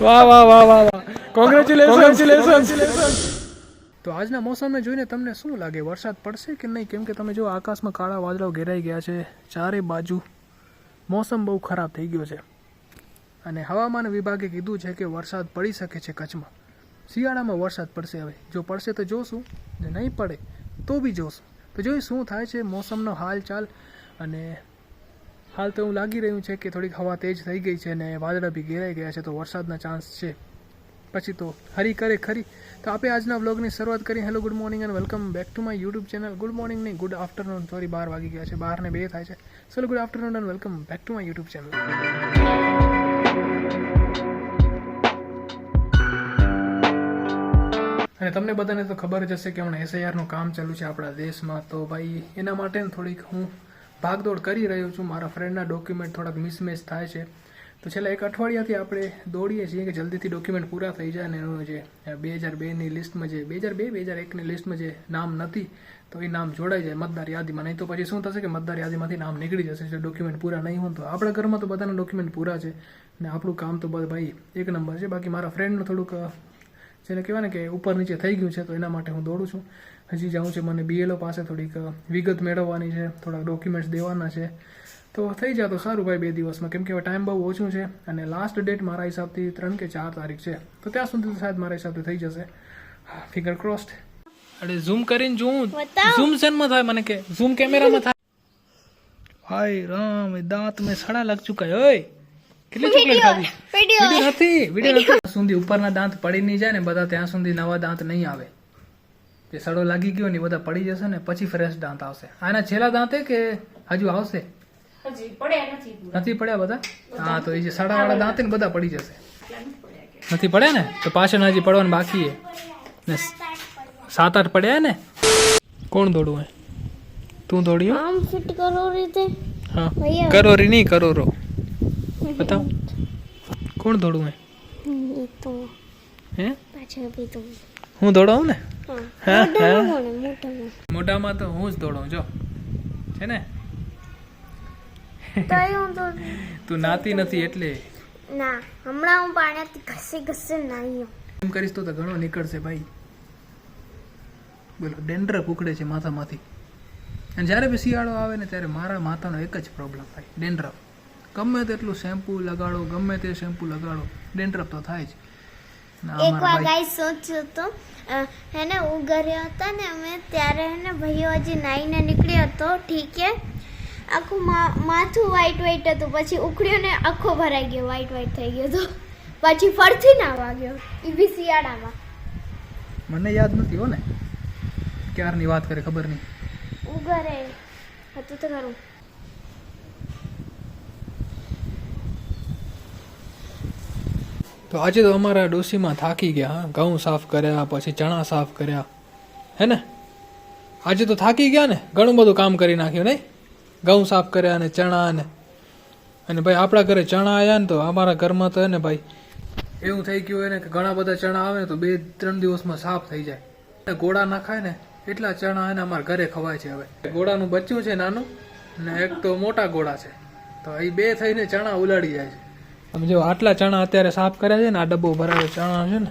વાહ વાહ વાહ વાહ વાહ. કોંગ્રેચ્યુલેશન તો આજના મોસમે જોઈને તમને શું લાગે? વરસાદ પડશે કે નહીં? કેમ કે તમે જો આકાશમાં કાળા વાદળાઓ ઘેરાઈ ગયા છે ચારે બાજુ મોસમ બહુ ખરાબ થઈ ગયો છે. અને હવામાન વિભાગે કીધું છે કે વરસાદ પડી શકે છે કચ્છમાં. શિયાળામાં વરસાદ પડશે હવે. જો પડશે તો જોશું જો નહીં પડે તો બી જોશું. તો જોઈ શું થાય છે મોસમનો હાલચાલ અને હાલ તો એવું લાગી રહ્યું છે કે થોડીક હવા તેજ થઈ ગઈ છે અને વાદળા બી ઘેરાઈ ગયા છે તો વરસાદના ચાન્સ છે. પછી તો હરી કરે ખરી. તો આપણે આજના વ્લોગની શરૂઆત કરી. Hello good morning and welcome back to my YouTube channel good morning નહીં ગુડ આફ્ટરનૂન સોરી બાર વાગી ગયા છે. બારને બે થાય છે. ચલો good afternoon and welcome back to my YouTube channel અને તમને બધાને તો ખબર જ હશે કે હમણાં એસઆઈઆરનું કામ ચાલુ છે આપણા દેશમાં. તો ભાઈ, એના માટે થોડીક હું ભાગદોડ કરી રહ્યો છું. મારા ફ્રેન્ડના ડોક્યુમેન્ટ થોડાક મિસમેચ થાય છે. તો છેલ્લા એક અઠવાડિયાથી આપણે દોડીએ છીએ કે જલ્દીથી ડોક્યુમેન્ટ પૂરા થઈ જાય અને એનું જે બે હજાર બેની લિસ્ટમાં જે, બે હજાર બે બે હજાર એકની લિસ્ટમાં જે નામ નથી, તો એ નામ જોડાઈ જાય મતદાર યાદીમાં. નહીં તો પછી શું થશે કે મતદાર યાદીમાંથી નામ નીકળી જશે. જો ડોક્યુમેન્ટ પૂરા નહીં હોય તો આપણા ઘરમાં તો બધાના ડોક્યુમેન્ટ પૂરા છે. ને આપણું કામ તો ભાઈ એક નંબર છે. બાકી મારા ફ્રેન્ડનું થોડુંક જેને કહેવાય ને કે ઉપર નીચે થઈ ગયું છે તો એના માટે હું દોડું છું. હજી જાઉં છે મને બીએલઓ પાસે થોડીક વિગત મેળવવાની છે થોડાક ડોક્યુમેન્ટ્સ દેવાના છે. તો થઈ જાય તો સારું ભાઈ બે દિવસમાં. કેમ કે હવે ટાઈમ બહુ ઓછું છે અને લાસ્ટ ડેટ મારા હિસાબથી ત્રણ કે ચાર તારીખ છે. તો ત્યાં સુધી તો શાયદ મારા હિસાબથી થઈ જશે. ફિગર ક્રોસ્ડ અરે ઝૂમ કરીને જોઉં. ઝૂમ સેનમાં થાય મને કે ઝૂમ કેમેરામાં થાય. હાય રામ દાંત મેં સડા લગ ચુકા હે ઓય. કેટલી ચોકલેટ ખાધી? વીડિયો. નથી વીડિયો નથી. સુધી ઉપરના દાંત પડી નહીં જાય ને બધા ત્યાં સુધી નવા દાંત નહીં આવે. જે સડો લાગી ગયો ને એ બધા પડી જશે ને પછી ફ્રેશ દાંત આવશે. આના છેલ્લા દાંતે કે હજુ આવશે? નથી પડ્યા બધા? હા તો એ જે સડાવાળા દાંતે ને બધા પડી જશે. નથી પડ્યા ને? તો પાછળ હજી પડવાનું બાકી છે. ને સાત આઠ પડ્યા ને? કોણ દોડવું હે તું દોડ્યો? આમ ફિટ કરો રીતે? હા. કરો કરોરી નહીં કરોરો. બતાવ. કોણ દોડવું હે એ તો હે? પાછળ ભી તો. હું દોડાવું ને? હા મોઢામાં તો હું જ દોડું જો. છે ને? તો નાતી નથી એટલે? ના હમણાં હું પાણીથી ઘસી ઘસી નાહ્યો એમ કરીશ તો તો ઘણો નીકળશે ભાઈ. બોલો ડેન્ડ્રફ ઉકળે છે માથામાંથી. અને જ્યારે બી શિયાળો આવે ને ત્યારે મારા માથાનો એક જ પ્રોબ્લેમ થાય ડેન્ડ્રફ. ગમે તેટલું શેમ્પુ લગાડો ગમે તે શેમ્પુ લગાડો ડેન્ડ્રફ તો થાય જ. ને એક વાર ભાઈ. ગાઈ સોચ્યું તો અ, હું ઘરે હતા ને અમે ત્યારે હેને ભાઈઓ હજી નાઈને નીકળ્યો હતો ઠીક છે. આખું માથું વ્હાઈટ વ્હાઈટ હતું પછી ઉકળ્યો ને આખો ભરાઈ ગયો વ્હાઈટ વ્હાઈટ થઈ ગયો તો. પછી ફરથી ના વાગ્યો એ બી શિયાળામાં. મને યાદ નથી હો ને ક્યારની વાત કરે ખબર નહીં. ઉગરે હતું તો ખરું તો આજે તો અમારા ડોસીમાં થાકી ગયા, હા. ઘઉં સાફ કર્યા, પછી ચણા સાફ કર્યા. હે ને? આજે તો થાકી ગયા ને? ઘણું બધું કામ કરી નાખ્યું નહીં? ઘઉં સાફ કર્યા ને ચણા ને. અને ભાઈ આપણા ઘરે ચણા આવ્યા ને તો અમારા ઘરમાં તો હે ને ભાઈ, એવું થઈ ગયું હોય ને કે ઘણા બધા ચણા આવે ને તો બે, ત્રણ દિવસમાં સાફ થઈ જાય. અને ગોળા નાખાય ને, એટલા ચણા એને અમારા ઘરે ખવાય છે હવે. ગોળાનું બચ્યું છે નાનું, ને એક તો મોટા ગોળા છે. તો એ બે થઈને ચણા ઉલાડી જાય છે. જો આટલા ચણા અત્યારે સાફ કર્યા છે ને આ ડબ્બો ભરાયો ચણા છે ને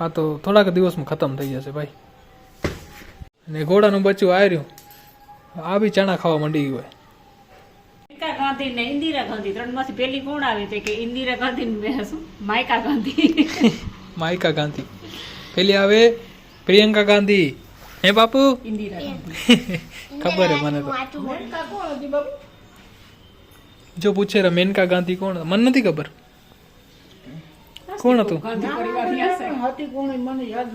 આ તો થોડાક દિવસમાં ખતમ થઈ જશે ભાઈ. ને ઘોડાનું બચ્ચું આવ્યું આ બી ચણા ખાવા માંડી ગયું હોય. ગાંધી ને ઇન્દિરા ગાંધી ત્રણમાંથી પેલી કોણ આવે તો કે ઇન્દિરા ગાંધી ને શું? માયકા ગાંધી. માયકા ગાંધી. પેલી આવે પ્રિયંકા ગાંધી. હે બાપુ? ઇન્દિરા ગાંધી. ખબર હે મને તો. જો પૂછે રે મેનકા ગાંધી કોણ? મને નથી ખબર. કોણ હતું? ગાંધી પરિવારની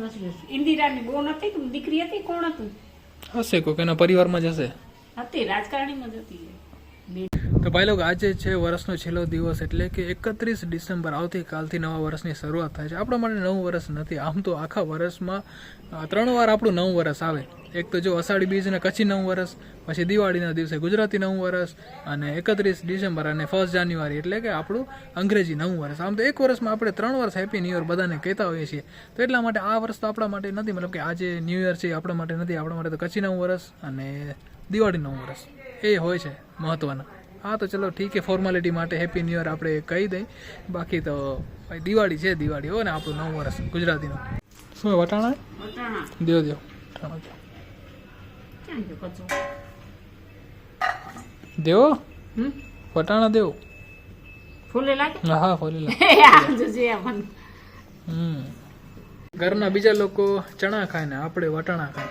હશે. ઇન્દિરાની બહુ નથી કે દીકરી હતી કોણ હતું? હશે કોઈક એના પરિવારમાં જ હશે. હતી રાજકારણીમાં જ હતી તો ભાઈ લોકો આજે છે વર્ષનો છેલ્લો દિવસ એટલે કે એકત્રીસ ડિસેમ્બર આવતીકાલથી નવા વર્ષની શરૂઆત થાય છે. આપણા માટે નવું વર્ષ નથી. આમ તો આખા વર્ષમાં ત્રણ વાર આપણું નવું વર્ષ આવે. એક તો જો અષાઢી બીજને કચ્છી નવું વર્ષ પછી દિવાળીના દિવસે ગુજરાતી નવું વર્ષ અને એકત્રીસ ડિસેમ્બર અને ફર્સ્ટ જાન્યુઆરી એટલે કે આપણું અંગ્રેજી નવું વર્ષ આમ તો એક વર્ષમાં આપણે ત્રણ વર્ષ હેપી ન્યૂ યર બધાને કહેતા હોઈએ છીએ. તો એટલા માટે આ વર્ષ તો આપણા માટે નથી મતલબ કે આજે ન્યૂ યર છે આપણા માટે નથી આપણા માટે તો કચ્છી નવું વર્ષ અને દિવાળી નવું વર્ષ એ હોય છે મહત્વના. હા તો ચલો ઠીક છે ફોર્માલિટી માટે હેપી ન્યુ યર આપણે કહી દઈ. બાકી તો ભાઈ દિવાળી છે દિવાળી હો ને આપણું નવું વર્ષ ગુજરાતીનું. શું વટાણા? વટાણા. દેવ દેવ. ક્યાં ગયો કચરો? દેવો? હમ? વટાણા દેવો. ફૂલે લાગે? હા આપણને હમ. ઘરના બીજા લોકો ચણા ખાય ને આપણે વટાણા ખાય.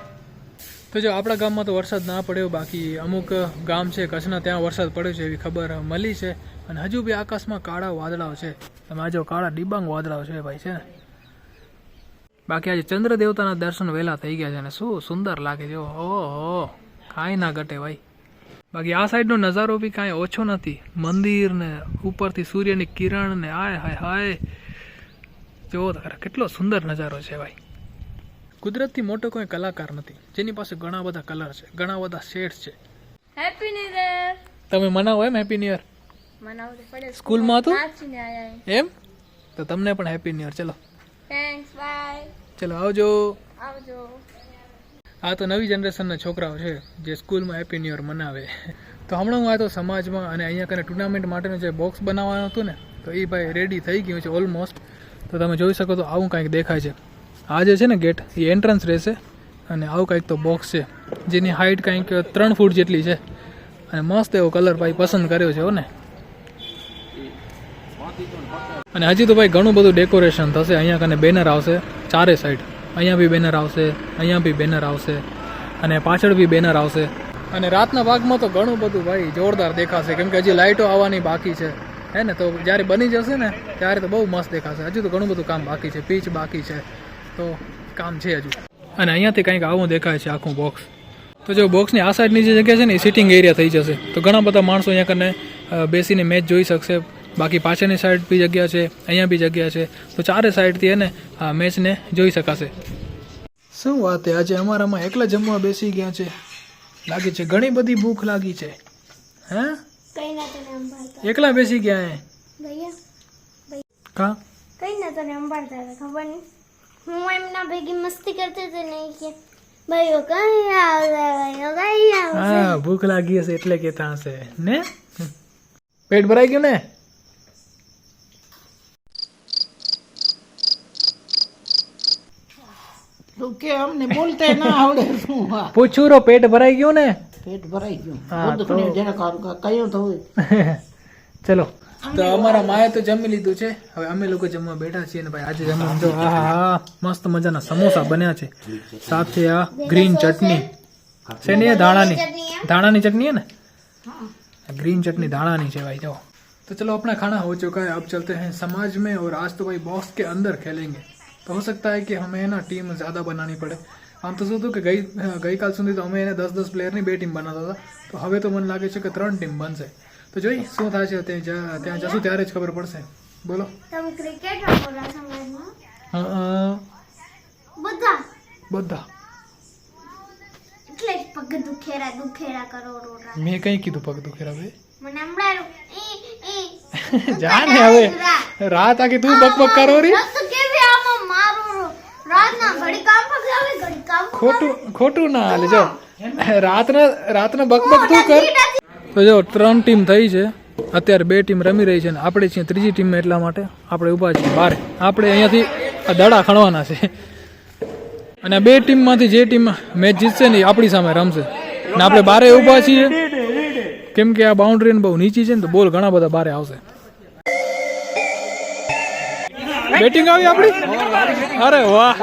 તો જો આપણા ગામમાં તો વરસાદ ના પડ્યો બાકી અમુક ગામ છે કચ્છના ત્યાં વરસાદ પડ્યો છે એવી ખબર મળી છે. અને હજુ બી આકાશમાં કાળા વાદળાઓ છે. તમે આ જો કાળા ડિબાંગ વાદળાઓ છે ભાઈ છે ને? બાકી આજે ચંદ્ર દેવતાના દર્શન વહેલા થઈ ગયા છે ને શું સુંદર લાગે છે. ઓહો કાંઈ ના ઘટે ભાઈ. બાકી આ સાઈડનો નજારો બી કાંઈ ઓછો નથી. મંદિર ને ઉપરથી સૂર્યની કિરણ ને હાય હાય. હાય જોવો કેટલો સુંદર નજારો છે ભાઈ. કુદરતથી મોટો કોઈ કલાકાર નથી. જેની પાસે ઘણા બધા કલર છે ઘણા બધા શેડ્સ છે. હેપી ન્યુ યર તમે મનાવો એમ હેપી ન્યુ યર મનાવો સ્કૂલમાં હતું? એમ. તો તમને પણ હેપી ન્યુ યર ચલો. થેન્ક્સ બાય ચલો આવજો. આવજો. આ તો નવી જનરેશનના છોકરાઓ છે જે સ્કૂલમાં હેપી ન્યુ યર મનાવે. તો હમણાં હું આ તો સમાજમાં અને અહીંયા કને ટુર્નામેન્ટ માટેનું જે બોક્સ બનાવવાનું હતું ને તો એ ભાઈ રેડી થઈ ગયું છે ઓલમોસ્ટ તો તમે જોઈ શકો તો આવું કંઈક દેખાય છે. આ જે છે ને ગેટ એ એન્ટ્રન્સ રહેશે અને આવું કંઈક તો બોક્સ છે જેની હાઇટ કંઈક ત્રણ ફૂટ જેટલી છે. અને મસ્ત એવો કલર ભાઈ પસંદ કર્યો છે હો ને. અને હજી તો ભાઈ ઘણું બધું ડેકોરેશન થશે. અહીંયા કને બેનર આવશે ચારે સાઈડ અહીંયા બી બેનર આવશે, અહીંયા બી બેનર આવશે, અને પાછળ બી બેનર આવશે. અને રાતના ભાગમાં તો ઘણું બધું ભાઈ જોરદાર દેખાશે. કેમ કે હજી લાઇટો આવવાની બાકી છે. હે ને? તો જ્યારે બની જશે ને, ત્યારે તો બહુ મસ્ત દેખાશે. હજુ તો ઘણું બધું કામ બાકી છે. પીચ બાકી છે. તો કામ છે હજુ. અને અહીંયાથી કંઈક આવું દેખાય છે આખું બોક્સ તો જો બોક્સની આ સાઈડની જે જગ્યા છે ને, એ સિટિંગ એરિયા થઈ જશે. તો ઘણા બધા માણસો અહીંયા કને બેસીને મેચ જોઈ શકશે. બાકી પાછળની સાઈડ બી જગ્યા છે અહીંયા બી જગ્યા છે. તો ચારે સાઈડથી એને આ મેચને જોઈ શકાશે. શું વાત છે આજે અમારામાં એકલા જમવા બેસી ગયા છે. લાગે છે ઘણી બધી ભૂખ લાગી છે. હે? કઈ ના એકલા બેસી ગયા હે? કા? કઈ ના તને અંબાડતા હતા ખબર નહીં? હું એમના ભેગી મસ્તી કરતી હતી નહીં કે ભાઈઓ કઈ આવશે ભાઈઓ કઈ આવશે? હા ભૂખ લાગી હશે એટલે કેતા હશે. ને? પેટ ભરાઈ ગયું ને તું કે અમને બોલતા ના આવડે શું હા પૂછ્યું રો પેટ ભરાઈ ગયું ને પેટ ભરાઈ ગયું હા, દૂધ તો- પીને જેને કામ ક- કયું થયું ચલો તો અમારા માએ તો જમી લીધું છે હવે અમે લોકો જમવા બેઠા છીએ ને ભાઈ આજે જમવા જો હા હા મસ્ત મજાના સમોસા બન્યા છે સાથે આ ગ્રીન ચટણી શેની એ ધાણાની ધાણાની ચટણી है ना ग्रीन चटनी धाणानी है भाई जाओ तो चलो अपना खाना हो चुका है अब चलते हैं समाज में और आज तो भाई बॉक्स के अंदर खेलेंगे तो हो सकता है कि हमें ना टीम ज़्यादा बनानी પડે આમ તો શું હતું કે ગઈ ગઈકાલ સુધી તો અમે એને દસ દસ પ્લેયરની બે ટીમ બનાવતા હતા તો હવે તો મને લાગે છે કે ત્રણ ટીમ બનશે તો જોઈ શું થાય છે ત્યાં જા- ત્યાં જશું ત્યારે જ ખબર પડશે બોલો તમે ક્રિકેટ રમો છો સમાજમાં અ, અ, બધા બધા એટલે જ પગ દુખેરા દુખેરા કરો રોડા મેં કઈ કીધું પગ દુખેરા ભાઈ મને હમણાં ઈ ઈ જા ને હવે રાત આખી તું બક બક કરો રી ખોટું ખોટું ના હાલે. જો રાતના રાતના બકબક તું કર. તો જો ત્રણ ટીમ થઈ છે. અત્યારે બે ટીમ રમી રહી છે ને આપણે છીએ ત્રીજી ટીમ એટલા માટે આપણે ઊભા છીએ બહાર આપણે અહીંયાથી આ દડા ખણવાના છે. અને બે ટીમમાંથી જે ટીમ મેચ જીતશે ને એ આપણી સામે રમશે. ને આપણે બારે ઊભા છીએ. કેમ કે આ બાઉન્ડ્રી બહુ નીચી છે ને તો બોલ ઘણા બધા બારે આવશે. બેટિંગ આવી આપણી? અરે વાહ.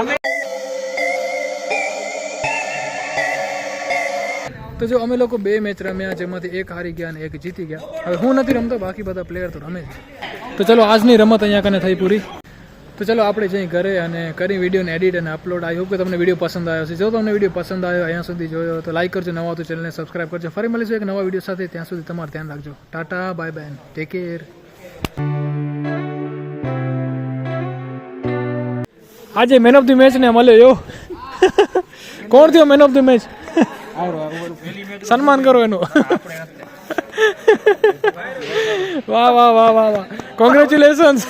તો જો અમે લોકો બે મેચ રમ્યા, જેમાંથી એક હારી ગયા અને એક જીતી ગયા. હવે હું નથી રમતો, બાકી બધા પ્લેયર તો રમે છે તો ચલો, આજની રમત અહીંયા કને થઈ પૂરી. તો ચલો, આપણે જઈ ઘરે અને કરી વિડીયોને એડિટ અને અપલોડ આઈ હોપ કે તમને વીડિયો પસંદ આવ્યો છે જો તમને વીડિયો પસંદ આવ્યો અહીંયા સુધી જોયો તો લાઈક કરજો, નવા તો ચેનલને સબસ્ક્રાઈબ કરજો. ફરી મળીશું એક નવા વીડિયો સાથે. ત્યાં સુધી તમારું ધ્યાન રાખજો. Tata bye bye take care આજે મેન ઓફ ધી મેચ ને મળ્યો કોણ થયો મેન ઓફ ધી મેચ સન્માન કરો એનું વાહ વાહ વાહ વાહ વાહ કોંગ્રેચ્યુલેશન્સ